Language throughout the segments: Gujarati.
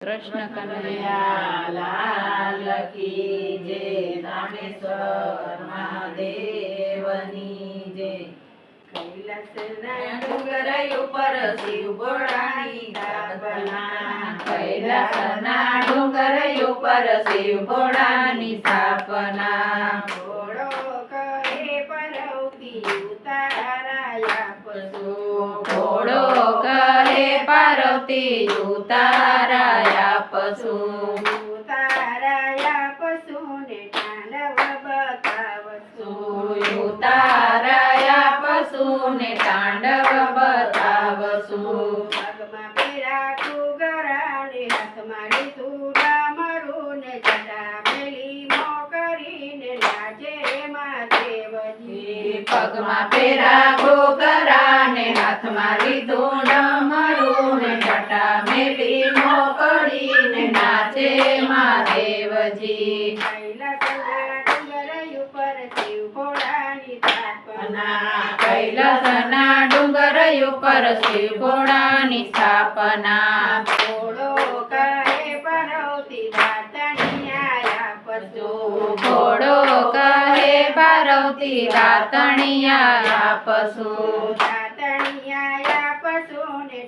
કૃષ્ણ કનૈયા લાલ કી જય રામેશ્વર મહાદેવની જે કૈલાસના ડુંગર ઉપર શિવ ભોળાની સ્થાપના કૈલાસના ડુંગર ઉપર શિવ ભોળાની સ્થાપના ભોળો કરે પનૌતી ઉતારાયા પશુ ઘોડો કરે પાર્વતી, ઉતારાયા. પશુ ઉતારાયા પશુને તાંડવ બતાવશું ઉતારાયા પશુને તાંડવ પગમાં પેરા ઘોઘરાને હાથમાં લીધું ડમરું ને જટા મેલી મોકળીને નાચે મહાદેવજી. કૈલાસના ડુંગર ઉપર શિવ ભોળાની સ્થાપના ઘોડો કહે પાર્વતી દાતણિયા પશુ દાતણિયા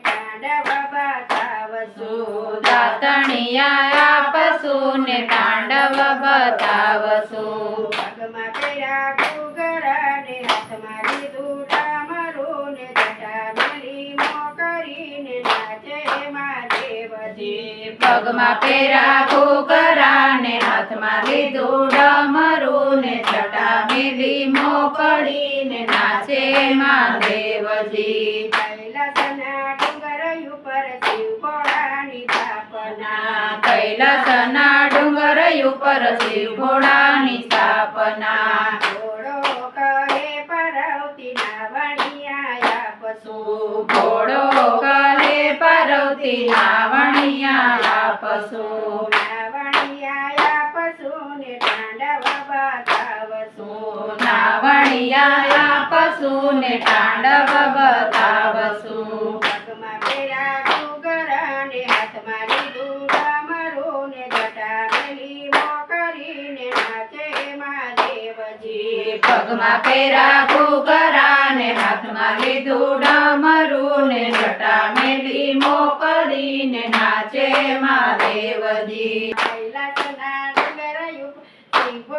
તાંડવ બતાવશું દાતણિયા પશુને તાંડવ બતાવશું પગમાં પેરા ઘૂઘરાને હાથમાં લીધું ડામરું ને જટા મેલી મો કરીને નાચે મહાદેવજી પગમાં પેરા ઘોઘરાને હાથમાં લીધું ને મેલી મોકળીને નાચે મહાદેવજી કૈલાસના ડુંગર ઉપર શિવ ભોળાની સ્થાપના. કૈલાસના ડુંગર ઉપર શિવ ભોળાની સ્થાપના. ઘોડો કહે પરવતી નાવણિયા પશુ ઘોડો કહે પાર્વતી નાવણિયા પશુ નાવણિયા પશુને તાંડવ બતાવશું નાવણિયા પશુને તાંડવ બતાવશું પગમાં પેરા ઘૂઘરાને હાથમાં લીધું ડામરું ને જટા મેલી કરીને નાચે મહાદેવજી પગમાં પેરા ઘૂઘરાને હાથમાં લીધું ડમરું જટા મેલી મોકલીને નાચે મહાદેવજી કૈલાસના ડુંગર શિવ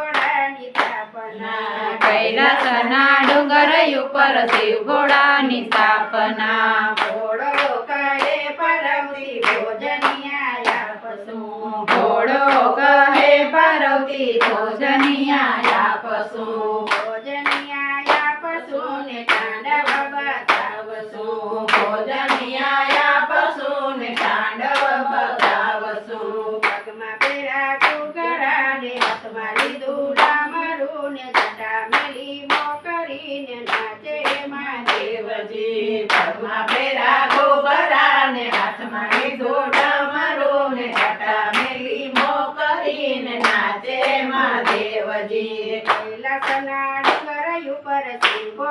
સ્થાપના કૈલાસના ડુંગર ઉપર શિવ ઘોડાની સ્થાપના ઘોડો કહે પરમતી ભોજનિયા પશુ ઘોડો કહે પાર્વતી ભોજનિયા પશુ મહાદેવજી પગમાં પેરા ગોબરાને હાથમાં લીધું ડમરું ને જટા મેલી મોકલીને નાચે મહાદેવજી. કૈલાસના ડુંગર ઉપર શિવ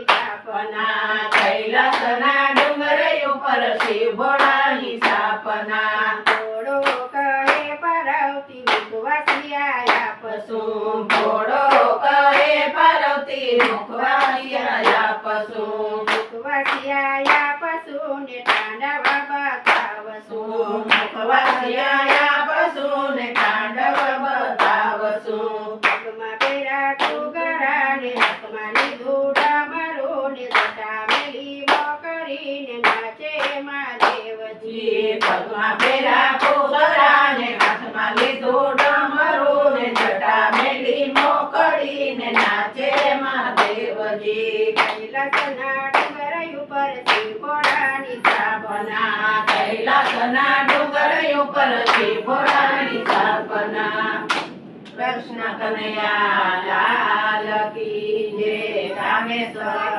સ્થાપના કૈલાસના ડુંગર ઉપર શિવ સ્થાપના ઘોડો કહે પરવતી મુખવાસિયા પશુ પશુ ઘોડો કહે પાર્વતી મુખવાસિયા પશુ મુખવાસિયા પશુને તાંડવ બતાવશું મુખવાસિયા પશુને તાંડવ બતાવશું. પગમાં પેરા ઘૂઘરાને હાથમાં લીધું ડામરું ને જટા મેલી કરીને નાચે મહાદેવજી પગમાં પેરા ઘૂઘરાને હાથમાં લીધું ડમરું જટા મેલી મોકળીને નાચે મહાદેવજી કૈલાસના ડુંગર ઉપર શિવ કોડાની સ્થાપના કૈલાસના ડુંગર ઉપર શિવ ભોળાની સ્થાપના. કૃષ્ણ કનૈયા લાલ કી જય રામેશ્વર.